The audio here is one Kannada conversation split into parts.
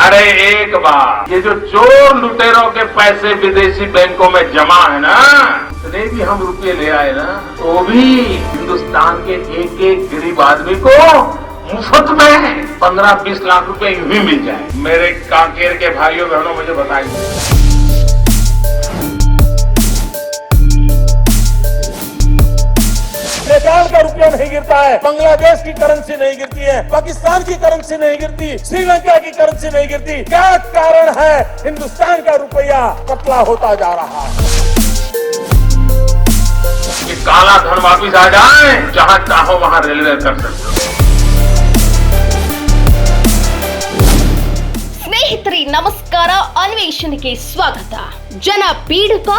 अरे एक बार। ये जो चोर लुटेरों के पैसे विदेशी बैंकों में जमा है ना इतने भी हम रुपये ले आए ना तो भी हिंदुस्तान के एक एक गरीब आदमी को मुफ़्त में पंद्रह बीस लाख रुपए यूँ ही मिल जाए। मेरे कांकेर के भाइयों बहनों मुझे बताइए। गिरता है बांग्लादेश की करेंसी नहीं गिरती है पाकिस्तान की करेंसी नहीं गिरती श्रीलंका की करेंसी नहीं गिरती क्या कारण है हिंदुस्तान का रुपया पतला होता जा रहा है कि काला धन वापिस आ जाए जहां चाहो वहां रेलवे कर सकते हो ಸ್ನೇಹಿತರೆ ನಮಸ್ಕಾರ ಅನ್ವೇಷಣೆಗೆ ಸ್ವಾಗತ ಜನ ಪೀಡಿತ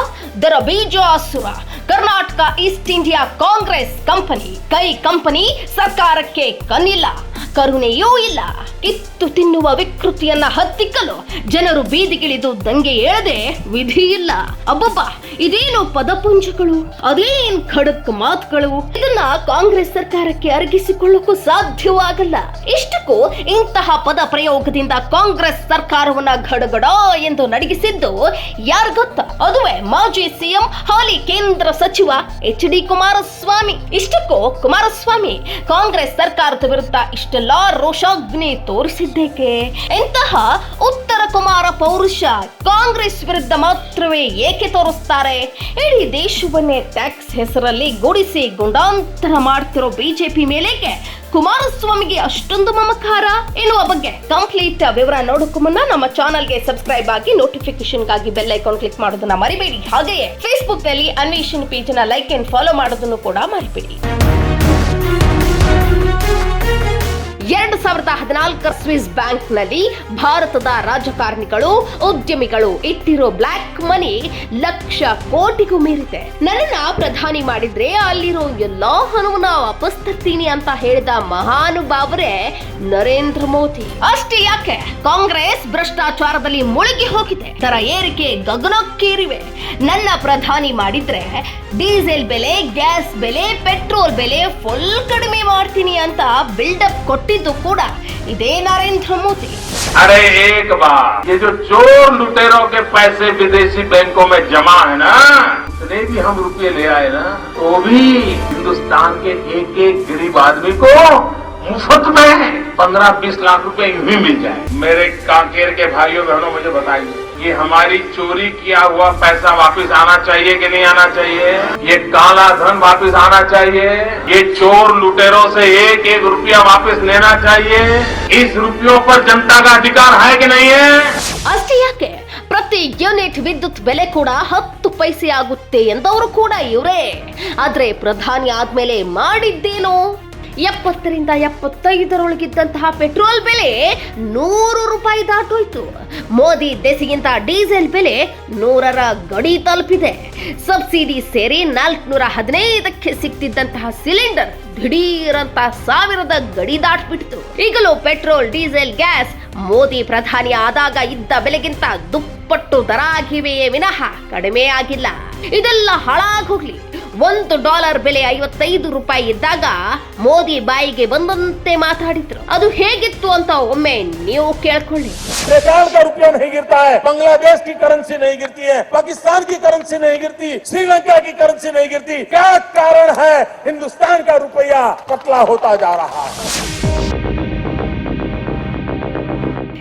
ದರ ಬೀಜಾಸುರ Karnataka East India Congress company ಕೈ ಕಂಪನಿ ಸರ್ಕಾರಕ್ಕೆ ಕಣ್ಣಿಲ್ಲ ಕರುಣೆಯೂ ಇಲ್ಲ. ಕಿತ್ತು ತಿನ್ನುವ ವಿಕೃತಿಯನ್ನ ಹತ್ತಿಕ್ಕಲು ಜನರು ಬೀದಿಗಿಳಿದು ದಂಗೆ ಏಳದೆ, ವಿಧಿ ಇಲ್ಲ. ಅಬ್ಬಬ್ಬ, ಇದೇನು ಪದಪುಂಜಗಳು? ಅದೇನ್ ಖಡಕ್ ಮಾತುಗಳು? ಇದನ್ನ ಕಾಂಗ್ರೆಸ್ ಸರ್ಕಾರಕ್ಕೆ ಅರಗಿಸಿಕೊಳ್ಳಕ್ಕೂ ಸಾಧ್ಯವಾಗಲ್ಲ. ಇಷ್ಟಕ್ಕೂ ಇಂತಹ ಪದ ಪ್ರಯೋಗದಿಂದ ಕಾಂಗ್ರೆಸ್ ಸರ್ಕಾರವನ್ನ ಗಡಗಡ ಎಂದು ನಡಗಿಸಿದ್ದು ಯಾರು ಗೊತ್ತ? ಅದುವೇ ಮಾಜಿ ಸಿಎಂ, ಹಾಲಿ ಕೇಂದ್ರ ಸಚಿವ ಎಚ್ ಡಿ ಕುಮಾರಸ್ವಾಮಿ. ಇಷ್ಟಕ್ಕೂ ಕುಮಾರಸ್ವಾಮಿ ಕಾಂಗ್ರೆಸ್ ಸರ್ಕಾರದ ವಿರುದ್ಧ ಇಷ್ಟೆಲ್ಲಾ ರೋಷಾಗ್ನಿ ತೋರಿಸಿದ್ದೇಕೆ? ಇಂತಹ ಉತ್ತರ ಕುಮಾರ ಪೌರುಷ ಕಾಂಗ್ರೆಸ್ ವಿರುದ್ಧ ಮಾತ್ರವೇ ಏಕೆ ತೋರಿಸ್ತಾರೆ? ಇಡೀ ದೇಶವನ್ನೇ ಟ್ಯಾಕ್ಸ್ ಹೆಸರಲ್ಲಿ ಗುಡಿಸಿ ಗುಂಡಾಂತರ ಮಾಡ್ತಿರೋ ಬಿಜೆಪಿ ಮೇಲೆಗೆ ಕುಮಾರಸ್ವಾಮಿಗೆ ಅಷ್ಟೊಂದು ಮಮಕಾರ? ಎನ್ನುವ ಬಗ್ಗೆ ಕಂಪ್ಲೀಟ್ ವಿವರ ನೋಡೋಕ್ಕೂ ಮುನ್ನ ನಮ್ಮ ಚಾನಲ್ಗೆ ಸಬ್ಸ್ಕ್ರೈಬ್ ಆಗಿ ನೋಟಿಫಿಕೇಶನ್ಗಾಗಿ ಬೆಲ್ ಐಕಾನ್ ಕ್ಲಿಕ್ ಮಾಡೋದನ್ನ ಮರಿಬೇಡಿ. ಹಾಗೆಯೇ ಫೇಸ್ಬುಕ್ನಲ್ಲಿ ಅನ್ವೇಷಣ್ ಪೇಜ್ನ ಲೈಕ್ ಅಂಡ್ ಫಾಲೋ ಮಾಡೋದನ್ನು ಕೂಡ ಮರಿಬೇಡಿ. ಎರಡು ಸಾವಿರದ ಹದಿನಾಲ್ಕರ ಸ್ವಿಸ್ ಬ್ಯಾಂಕ್ನಲ್ಲಿ ಭಾರತದ ರಾಜಕಾರಣಿಗಳು, ಉದ್ಯಮಿಗಳು ಇಟ್ಟಿರೋ ಬ್ಲ್ಯಾಕ್ ಮನಿ ಲಕ್ಷ ಕೋಟಿಗೂ ಮೀರಿದೆ. ನನ್ನ ಪ್ರಧಾನಿ ಮಾಡಿದ್ರೆ ಅಲ್ಲಿರೋ ಎಲ್ಲಾ ಹಣವನ್ನ ವಾಪಸ್ ತರ್ತೀನಿ ಅಂತ ಹೇಳಿದ ಮಹಾನುಭಾವರೇ ನರೇಂದ್ರ ಮೋದಿ. ಅಷ್ಟೇ ಯಾಕೆ? ಕಾಂಗ್ರೆಸ್ ಭ್ರಷ್ಟಾಚಾರದಲ್ಲಿ ಮುಳುಗಿ ಹೋಗಿದೆ. ತರ ಏರಿಕೆ ಗಗನಕ್ಕೇರಿವೆ. ನನ್ನ ಪ್ರಧಾನಿ ಮಾಡಿದ್ರೆ ಡೀಸೆಲ್ ಬೆಲೆ, ಗ್ಯಾಸ್ ಬೆಲೆ, ಪೆಟ್ರೋಲ್ ಬೆಲೆ ಫುಲ್ ಕಡಿಮೆ ಮಾಡ್ತೀನಿ ಅಂತ ಬಿಲ್ಡಪ್ ಕೊಟ್ಟಿದ್ದು तो कूड़ा इधे नरेंद्र मोदी अरे एक बार, ये जो चोर लुटेरों के पैसे विदेशी बैंकों में जमा है ना इतने भी हम रुपए ले आए ना तो भी हिंदुस्तान के एक एक गरीब आदमी को मुफ़्त में पंद्रह बीस लाख रुपए यूँ ही मिल जाए। मेरे कांकेर के भाइयों बहनों, मुझे बताइए। ये हमारी चोरी किया हुआ पैसा वापस आना चाहिए कि नहीं आना चाहिए ये काला धन वापस आना चाहिए ये चोर लुटेरों से एक एक रुपया वापस लेना चाहिए इस रुपयों पर जनता का अधिकार है कि नहीं है ಅಷ್ಟೇ ಯಾಕೆ ಪ್ರತಿ ಯೂನಿಟ್ ವಿದ್ಯುತ್ ಬೆಲೆ ಕೂಡ ಹತ್ತು ಪೈಸೆ ಆಗುತ್ತೆ ಎಂದವರು ಕೂಡ ಇವರೇ ಆದ್ರೆ ಪ್ರಧಾನಿ ಆದ್ಮೇಲೆ ಮಾಡಿದ್ದೇನು ಎಪ್ಪತ್ತರಿಂದ ಎಪ್ಪತ್ತೈದರೊಳಗಿದ್ದಂತಹ ಪೆಟ್ರೋಲ್ ಬೆಲೆ ನೂರು ರೂಪಾಯಿ ದಾಟೋಯ್ತು. ಮೋದಿ ದೆಸಿಗಿಂತ ಡೀಸೆಲ್ ಬೆಲೆ ನೂರರ ಗಡಿ ತಲುಪಿದೆ. ಸಬ್ಸಿಡಿ ಸೇರಿ ನಾಲ್ಕುನೂರ ಹದಿನೈದಕ್ಕೆ ಸಿಗ್ತಿದ್ದಂತಹ ಸಿಲಿಂಡರ್ ದಿಢೀರಂತ ಸಾವಿರದ ಗಡಿ ದಾಟ್ಬಿಡ್ತು ಈಗಲೂ ಪೆಟ್ರೋಲ್, ಡೀಸೆಲ್, ಗ್ಯಾಸ್ ಮೋದಿ ಪ್ರಧಾನಿ ಆದಾಗ ಇದ್ದ ಬೆಲೆಗಿಂತ ದುಪ್ಪಟ್ಟು ದರ ಆಗಿವೆಯೇ ವಿನಃ ಕಡಿಮೆ ಆಗಿಲ್ಲ ಇದೆಲ್ಲ ಹಾಳಾಗೋಗ್ಲಿ. ಒಂದು ಡಾಲರ್ ಬೆಲೆ ಐವತ್ತೈದು ರೂಪಾಯಿ ಇದ್ದಾಗ ಮೋದಿ ಬಾಯಿಗೆ ಬಂದಂತೆ ಮಾತಾಡಿದ್ರು ಅದು ಹೇಗಿತ್ತು ಅಂತ ಒಮ್ಮೆ ನೀವು ಕೇಳ್ಕೊಳ್ಳಿ नेपाल का रुपया नहीं गिरता है बांग्लादेश की करेंसी नहीं गिरती है पाकिस्तान की करेंसी नहीं गिरती श्रीलंका की करेंसी नहीं गिरती क्या कारण है हिंदुस्तान का रुपया पतला होता जा रहा है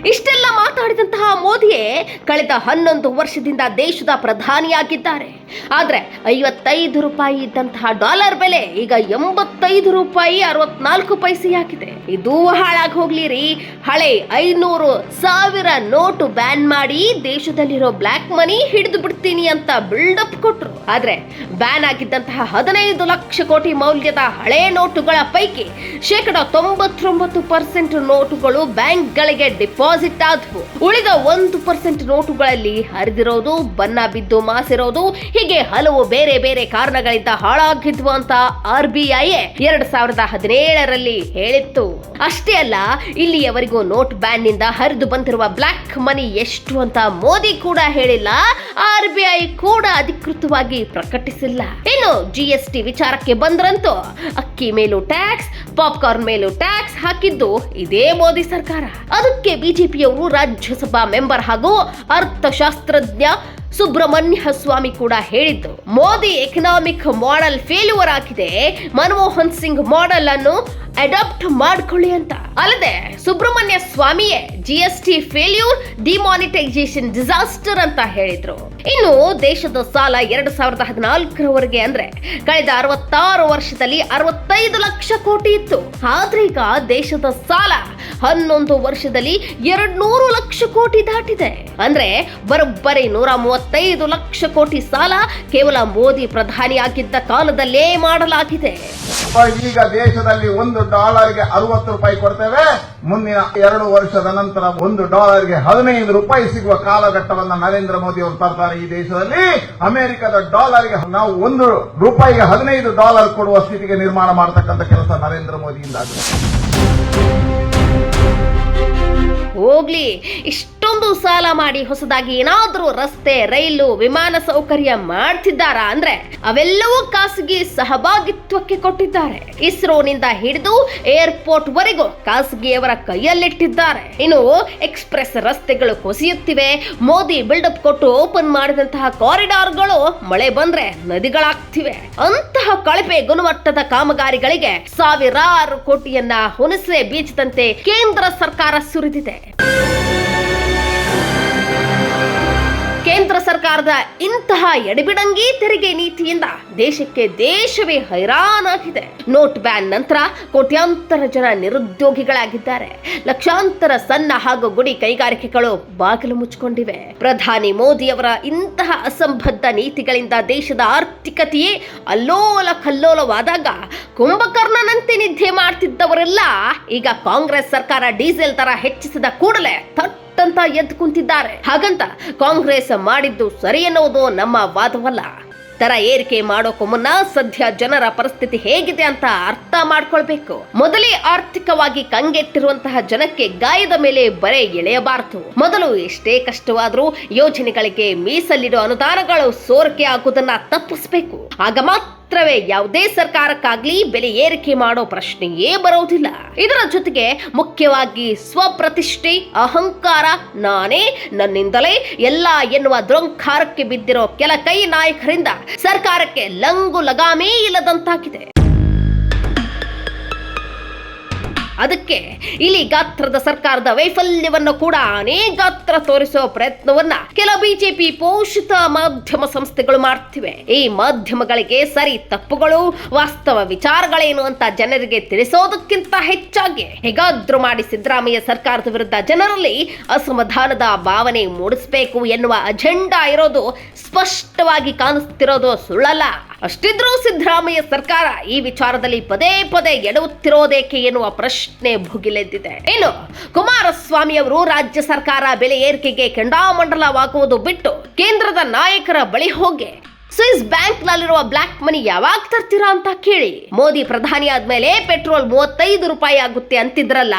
ಇಷ್ಟೆಲ್ಲ ಮಾತಾಡಿದಂತಹ ಮೋದಿಯೇ ಕಳೆದ ಹನ್ನೊಂದು ವರ್ಷದಿಂದ ದೇಶದ ಪ್ರಧಾನಿಯಾಗಿದ್ದಾರೆ. ಆದರೆ ಐವತ್ತೈದು ರೂಪಾಯಿ ಇದ್ದಂತಹ ಡಾಲರ್ ಬೆಲೆ ಈಗ ಎಂಬತ್ತೈದು ರೂಪಾಯಿ ಅರವತ್ನಾಲ್ಕು ಪೈಸೆಯಾಗಿದೆ. ಇದು ಹಾಳಾಗಿ ಹೋಗ್ಲಿ ರೀ ಹಳೆ ಐನೂರು ಸಾವಿರ ನೋಟು ಬ್ಯಾನ್ ಮಾಡಿ ದೇಶದಲ್ಲಿರೋ ಬ್ಲಾಕ್ ಮನಿ ಹಿಡಿದು ಬಿಡ್ತೀನಿ ಅಂತ ಬಿಲ್ಡಪ್ ಕೊಟ್ರು. ಆದರೆ ಬ್ಯಾನ್ ಆಗಿದ್ದಂತಹ ಹದಿನೈದು ಲಕ್ಷ ಕೋಟಿ ಮೌಲ್ಯದ ಹಳೆ ನೋಟುಗಳ ಪೈಕಿ ಶೇಕಡ ತೊಂಬತ್ತೊಂಬತ್ತು ಪರ್ಸೆಂಟ್ ನೋಟುಗಳು ಬ್ಯಾಂಕ್ಗಳಿಗೆ ಡಿಪಾಸಿಟ್ ಆದವು. ಉಳಿದ ಒಂದು ಪರ್ಸೆಂಟ್ ನೋಟುಗಳಲ್ಲಿ ಹರಿದಿರೋದು ಬನ್ನ ಬಿದ್ದು ಮಾಸಿರೋದು, ಹೀಗೆ ಹಲವು ಬೇರೆ ಬೇರೆ ಕಾರಣಗಳಿಂದ ಹಾಳಾಗಿದ್ವು ಅಂತ ಆರ್ ಬಿ ಐ ಎರಡ್ ಸಾವಿರದ ಹದಿನೇಳರಲ್ಲಿ ಹೇಳಿತ್ತು. ಅಷ್ಟೇ ಅಲ್ಲ, ಇಲ್ಲಿಯವರೆಗೂ ನೋಟ್ ಬ್ಯಾನ್ನಿಂದ ಹರಿದು ಬಂದಿರುವ ಬ್ಲಾಕ್ ಮನಿ ಎಷ್ಟು ಅಂತ ಮೋದಿ ಕೂಡ ಹೇಳಿಲ್ಲ, ಆರ್ ಬಿ ಕೂಡ ಅಧಿಕೃತವಾಗಿ ಪ್ರಕಟಿಸಿಲ್ಲ. ಇನ್ನು ಜಿ ಎಸ್ ಟಿ ವಿಚಾರಕ್ಕೆ ಬಂದ್ರಂತೂ ಅಕ್ಕಿ ಮೇಲೂ ಟ್ಯಾಕ್ಸ್, ಪಾಪ್ಕಾರ್ನ್ ಮೇಲೂ ಟ್ಯಾಕ್ಸ್ ಹಾಕಿದ್ದು ಇದೇ ಮೋದಿ ಸರ್ಕಾರ. ಅದಕ್ಕೆ ಬಿಜೆಪಿಯವರು ರಾಜ್ಯ ರಾಜ್ಯಸಭಾ ಮೆಂಬರ್ ಹಾಗೂ ಅರ್ಥಶಾಸ್ತ್ರಜ್ಞ ಸುಬ್ರಹ್ಮಣ್ಯ ಸ್ವಾಮಿ ಕೂಡ ಹೇಳಿದ್ರು ಮೋದಿ ಎಕನಾಮಿಕ್ ಮಾಡೆಲ್ ಫೇಲ್ಯೂರ್ ಆಗಿದೆ. ಮನಮೋಹನ್ ಸಿಂಗ್ ಮಾಡೆಲ್ ಅನ್ನು ಅಡಾಪ್ಟ್ ಮಾಡ್ಕೊಳ್ಳಿ ಅಂತ. ಅಲ್ಲದೆ ಸುಬ್ರಹ್ಮಣ್ಯ ಸ್ವಾಮಿಯೇ G S T failure demonetisation disaster ಅಂತ ಹೇಳಿದ್ರು. ಇನ್ನು ದೇಶದ ಸಾಲ ಎರಡು ಸಾವಿರದ ಹದಿನಾಲ್ಕರವರೆಗೆ ಅಂದ್ರೆ ಕಳೆದ ಅರವತ್ತಾರು ವರ್ಷದಲ್ಲಿ ಅರವತ್ತೈದು ಲಕ್ಷ ಕೋಟಿ ಇತ್ತು. ಆದ್ರೆ ಈಗ ದೇಶದ ಸಾಲ ಹನ್ನೊಂದು ವರ್ಷದಲ್ಲಿ ಎರಡ್ ನೂರು ಲಕ್ಷ ಕೋಟಿ ದಾಟಿದೆ. ಅಂದ್ರೆ ಬರೋಬ್ಬರಿ ನೂರ ಮೂವತ್ತೈದು ಲಕ್ಷ ಕೋಟಿ ಸಾಲ ಕೇವಲ ಮೋದಿ ಪ್ರಧಾನಿಯಾಗಿದ್ದ ಕಾಲದಲ್ಲೇ ಮಾಡಲಾಗಿದೆ. ಈಗ ದೇಶದಲ್ಲಿ ಒಂದು ಡಾಲರ್ಗೆ ಅರವತ್ತು ರೂಪಾಯಿ ಕೊಡ್ತೇವೆ. ಮುಂದಿನ ಎರಡು ವರ್ಷದ ನಂತರ ಒಂದು ಡಾಲರ್ಗೆ ಹದಿನೈದು ರೂಪಾಯಿ ಸಿಗುವ ಕಾಲಘಟ್ಟವನ್ನ ನರೇಂದ್ರ ಮೋದಿ ಅವರು ತರ್ತಾರೆ ಈ ದೇಶದಲ್ಲಿ. ಅಮೆರಿಕದ ಡಾಲರ್ಗೆ ನಾವು ಒಂದು ರೂಪಾಯಿಗೆ ಹದಿನೈದು ಡಾಲರ್ ಕೊಡುವ ಸ್ಥಿತಿಗೆ ನಿರ್ಮಾಣ ಮಾಡತಕ್ಕಂಥ ಕೆಲಸ ನರೇಂದ್ರ ಮೋದಿಯಿಂದ ಹೋಗ್ಲಿ. ಇಷ್ಟೊಂದು ಸಾಲ ಮಾಡಿ ಹೊಸದಾಗಿ ಏನಾದ್ರೂ ರಸ್ತೆ, ರೈಲು, ವಿಮಾನ ಸೌಕರ್ಯ ಮಾಡ್ತಿದ್ದಾರಾ ಅಂದ್ರೆ ಅವೆಲ್ಲವೂ ಖಾಸಗಿ ಸಹಭಾಗಿತ್ವಕ್ಕೆ ಕೊಟ್ಟಿದ್ದಾರೆ. ಇಸ್ರೋನಿಂದ ಹಿಡಿದು ಏರ್ಪೋರ್ಟ್ ವರೆಗೂ ಖಾಸಗಿಯವರ ಕೈಯಲ್ಲಿಟ್ಟಿದ್ದಾರೆ. ಇನ್ನು ಎಕ್ಸ್ಪ್ರೆಸ್ ರಸ್ತೆಗಳು ಕುಸಿಯುತ್ತಿವೆ. ಮೋದಿ ಬಿಲ್ಡಪ್ ಕೊಟ್ಟು ಓಪನ್ ಮಾಡಿದಂತಹ ಕಾರಿಡಾರ್ಗಳು ಮಳೆ ಬಂದ್ರೆ ನದಿಗಳಾಗ್ತಿವೆ. ಅಂತಹ ಕಳಪೆ ಗುಣಮಟ್ಟದ ಕಾಮಗಾರಿಗಳಿಗೆ ಸಾವಿರಾರು ಕೋಟಿಯನ್ನ ಹುಣಸೆ ಬೀಚದಂತೆ ಕೇಂದ್ರ ಸರ್ಕಾರ ಸುರಿದಿದೆ. で。ಕೇಂದ್ರ ಸರ್ಕಾರದ ಇಂತಹ ಎಡಬಿಡಂಗಿ ತೆರಿಗೆ ನೀತಿಯಿಂದ ದೇಶಕ್ಕೆ ದೇಶವೇ ಹೈರಾಣಾಗಿದೆ ನೋಟ್ ಬ್ಯಾನ್ ನಂತರ ಕೋಟ್ಯಾಂತರ ಜನ ನಿರುದ್ಯೋಗಿಗಳಾಗಿದ್ದಾರೆ. ಲಕ್ಷಾಂತರ ಸಣ್ಣ ಹಾಗೂ ಗುಡಿ ಕೈಗಾರಿಕೆಗಳು ಬಾಗಿಲು ಮುಚ್ಚಿಕೊಂಡಿವೆ. ಪ್ರಧಾನಿ ಮೋದಿಯವರ ಇಂತಹ ಅಸಂಬದ್ಧ ನೀತಿಗಳಿಂದ ದೇಶದ ಆರ್ಥಿಕತೆಯೇ ಅಲ್ಲೋಲ ಕಲ್ಲೋಲವಾದಾಗ ಕುಂಭಕರ್ಣನಂತೆ ನಿದ್ದೆ ಮಾಡ್ತಿದ್ದವರೆಲ್ಲ ಈಗ ಕಾಂಗ್ರೆಸ್ ಸರ್ಕಾರ ಡೀಸೆಲ್ ದರ ಹೆಚ್ಚಿಸಿದ ಕೂಡಲೇ ಅಂತ ಎದ್ದು ಕುಂತಿದ್ದಾರೆ. ಹಾಗಂತ ಕಾಂಗ್ರೆಸ್ ಮಾಡಿದ್ದು ಸರಿ ಎನ್ನುವುದು ನಮ್ಮ ವಾದವಲ್ಲ. ದರ ಏರಿಕೆ ಮಾಡೋಕು ಮುನ್ನ ಸದ್ಯ ಜನರ ಪರಿಸ್ಥಿತಿ ಹೇಗಿದೆ ಅಂತ ಅರ್ಥ ಮಾಡ್ಕೊಳ್ಬೇಕು. ಮೊದಲೇ ಆರ್ಥಿಕವಾಗಿ ಕಂಗೆಟ್ಟಿರುವಂತಹ ಜನಕ್ಕೆ ಗಾಯದ ಮೇಲೆ ಬರೆ ಎಳೆಯಬಾರದು. ಮೊದಲು ಎಷ್ಟೇ ಕಷ್ಟವಾದರೂ ಯೋಜನೆಗಳಿಗೆ ಮೀಸಲಿಡುವ ಅನುದಾನಗಳು ಸೋರಿಕೆ ಆಗುವುದನ್ನ ತಪ್ಪಿಸಬೇಕು. ಆಗ ಮಾತ್ರವೇ ಯಾವುದೇ ಸರ್ಕಾರಕ್ಕಾಗ್ಲಿ ಬೆಲೆ ಏರಿಕೆ ಮಾಡೋ ಪ್ರಶ್ನೆಯೇ ಬರೋದಿಲ್ಲ. ಇದರ ಜೊತೆಗೆ ಮುಖ್ಯವಾಗಿ ಸ್ವಪ್ರತಿಷ್ಠೆ, ಅಹಂಕಾರ, ನಾನೇ ನನ್ನಿಂದಲೇ ಎಲ್ಲ ಎನ್ನುವ ದ್ರೋಂಕಾರಕ್ಕೆ ಬಿದ್ದಿರೋ ಕೆಲ ಕೈ ನಾಯಕರಿಂದ ಸರ್ಕಾರಕ್ಕೆ ಲಂಗು ಲಗಾಮೇ ಇಲ್ಲದಂತಾಗಿದೆ. ಅದಕ್ಕೆ ಇಲ್ಲಿ ಗಾತ್ರದ ಸರ್ಕಾರದ ವೈಫಲ್ಯವನ್ನು ಕೂಡ ಅನೇಕ ಗಾತ್ರ ತೋರಿಸುವ ಪ್ರಯತ್ನವನ್ನ ಕೆಲ ಬಿಜೆಪಿ ಪೋಷಿತ ಮಾಧ್ಯಮ ಸಂಸ್ಥೆಗಳು ಮಾಡ್ತಿವೆ. ಈ ಮಾಧ್ಯಮಗಳಿಗೆ ಸರಿ ತಪ್ಪುಗಳು, ವಾಸ್ತವ ವಿಚಾರಗಳೇನು ಅಂತ ಜನರಿಗೆ ತಿಳಿಸೋದಕ್ಕಿಂತ ಹೆಚ್ಚಾಗಿ ಹೇಗಾದ್ರೂ ಮಾಡಿ ಸಿದ್ದರಾಮಯ್ಯ ಸರ್ಕಾರದ ವಿರುದ್ಧ ಜನರಲ್ಲಿ ಅಸಮಾಧಾನದ ಭಾವನೆ ಮೂಡಿಸಬೇಕು ಎನ್ನುವ ಅಜೆಂಡಾ ಇರೋದು ಸ್ಪಷ್ಟವಾಗಿ ಕಾಣಿಸ್ತಿರೋದು ಸುಳ್ಳಲ್ಲ. ಅಷ್ಟಿದ್ರೂ ಸಿದ್ದರಾಮಯ್ಯ ಸರ್ಕಾರ ಈ ವಿಚಾರದಲ್ಲಿ ಪದೇ ಪದೇ ಎಡವುತ್ತಿರೋದೇಕೆ ಎನ್ನುವ ಪ್ರಶ್ನೆ ಭುಗಿಲೆದ್ದಿದೆ. ಇನ್ನು ಕುಮಾರಸ್ವಾಮಿ ಅವರು ರಾಜ್ಯ ಸರ್ಕಾರ ಬೆಲೆ ಏರಿಕೆಗೆ ಕೆಂಡಾಮಂಡಲವಾಗುವುದು ಬಿಟ್ಟು ಕೇಂದ್ರದ ನಾಯಕರ ಬಳಿ ಹೋಗಿ ಸ್ವಿಸ್ ಬ್ಯಾಂಕ್ ನಲ್ಲಿರುವ ಬ್ಲಾಕ್ ಮನಿ ಯಾವಾಗ ತರ್ತೀರಾ ಅಂತ ಕೇಳಿ. ಮೋದಿ ಪ್ರಧಾನಿ ಆದ್ಮೇಲೆ ಪೆಟ್ರೋಲ್ ಮೂವತ್ತೈದು ರೂಪಾಯಿ ಆಗುತ್ತೆ ಅಂತಿದ್ರಲ್ಲ,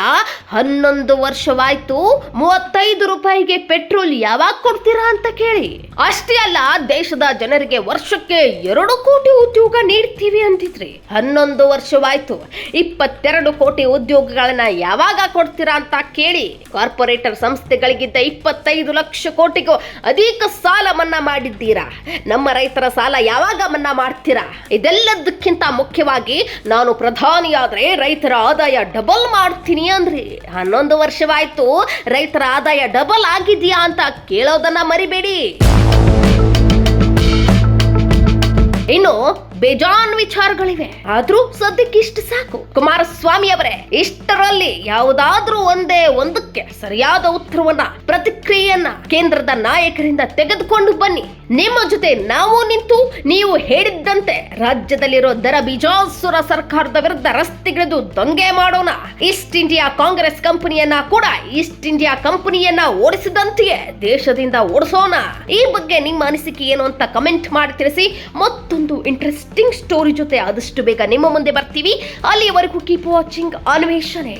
ಹನ್ನೊಂದು ವರ್ಷವಾಯ್ತು, ಮೂವತ್ತೈದು ರೂಪಾಯಿಗೆ ಪೆಟ್ರೋಲ್ ಯಾವಾಗ ಕೊಡ್ತೀರಾ ಅಂತ ಕೇಳಿ. ಅಷ್ಟೇ ಅಲ್ಲ, ದೇಶದ ಜನರಿಗೆ ವರ್ಷಕ್ಕೆ ಎರಡು ಕೋಟಿ ಉದ್ಯೋಗ ನೀಡ್ತೀವಿ ಅಂತಿದ್ರಿ ಹನ್ನೊಂದು ವರ್ಷವಾಯ್ತು, ಇಪ್ಪತ್ತೆರಡು ಕೋಟಿ ಉದ್ಯೋಗಗಳನ್ನ ಯಾವಾಗ ಕೊಡ್ತೀರಾ ಅಂತ ಕೇಳಿ. ಕಾರ್ಪೊರೇಟರ್ ಸಂಸ್ಥೆಗಳಿಗಿಂತ ಇಪ್ಪತ್ತೈದು ಲಕ್ಷ ಕೋಟಿಗೂ ಅಧಿಕ ಸಾಲ ಮನ್ನಾ ಮಾಡಿದ್ದೀರಾ. ನಮ್ಮ ರೈತರ ಸಾಲ ಯಾವಾಗ ಮನ್ನಾ ಮಾಡ್ತೀರಾ? ಇದೆಲ್ಲದಕ್ಕಿಂತ ಮುಖ್ಯವಾಗಿ ನಾನು ಪ್ರಧಾನಿಯಾದ್ರೆ ರೈತರ ಆದಾಯ ಡಬಲ್ ಮಾಡ್ತೀನಿ ಅಂದ್ರಿ. ಹನ್ನೊಂದು ವರ್ಷವಾಯ್ತು, ರೈತರ ಆದಾಯ ಡಬಲ್ ಆಗಿದೆಯಾ ಅಂತ ಕೇಳೋದನ್ನ ಮರಿಬೇಡಿ. ಇನ್ನು ಬೇಜಾನ್ ವಿಚಾರಗಳಿವೆ. ಆದ್ರೂ ಸದ್ಯಕ್ಕೆ ಇಷ್ಟು ಸಾಕು. ಕುಮಾರಸ್ವಾಮಿ ಅವರೇ, ಇಷ್ಟರಲ್ಲಿ ಯಾವುದಾದ್ರೂ ಒಂದೇ ಒಂದಕ್ಕೆ ಸರಿಯಾದ ಉತ್ತರವನ್ನ, ಪ್ರತಿಕ್ರಿಯೆಯನ್ನ ಕೇಂದ್ರದ ನಾಯಕರಿಂದ ತೆಗೆದುಕೊಂಡು ಬನ್ನಿ. ನಿಮ್ಮ ಜೊತೆ ನಾವು ನಿಂತು ನೀವು ಹೇಳಿದ್ದಂತೆ ರಾಜ್ಯದಲ್ಲಿರೋ ದರ ಬಿಜಾಸುರ ಸರ್ಕಾರದ ವಿರುದ್ಧ ರಸ್ತೆಗಿಳಿದು ದಂಗೆ ಮಾಡೋಣ. ಈಸ್ಟ್ ಇಂಡಿಯಾ ಕಾಂಗ್ರೆಸ್ ಕಂಪನಿಯನ್ನ ಕೂಡ ಈಸ್ಟ್ ಇಂಡಿಯಾ ಕಂಪನಿಯನ್ನ ಓಡಿಸಿದಂತೆಯೇ ದೇಶದಿಂದ ಓಡಿಸೋಣ. ಈ ಬಗ್ಗೆ ನಿಮ್ಮ ಅನಿಸಿಕೆ ಏನು ಅಂತ ಕಮೆಂಟ್ ಮಾಡಿ ತಿಳಿಸಿ. ಮತ್ತೊಂದು ಇಂಟ್ರೆಸ್ಟಿಂಗ್ ಸ್ಟೋರಿ ಜೊತೆ ಆದಷ್ಟು ಬೇಗ ನಿಮ್ಮ ಮುಂದೆ ಬರ್ತೀವಿ. ಅಲ್ಲಿಯವರೆಗೂ ಕೀಪ್ ವಾಚಿಂಗ್ ಅನ್ವೇಷಣೆ.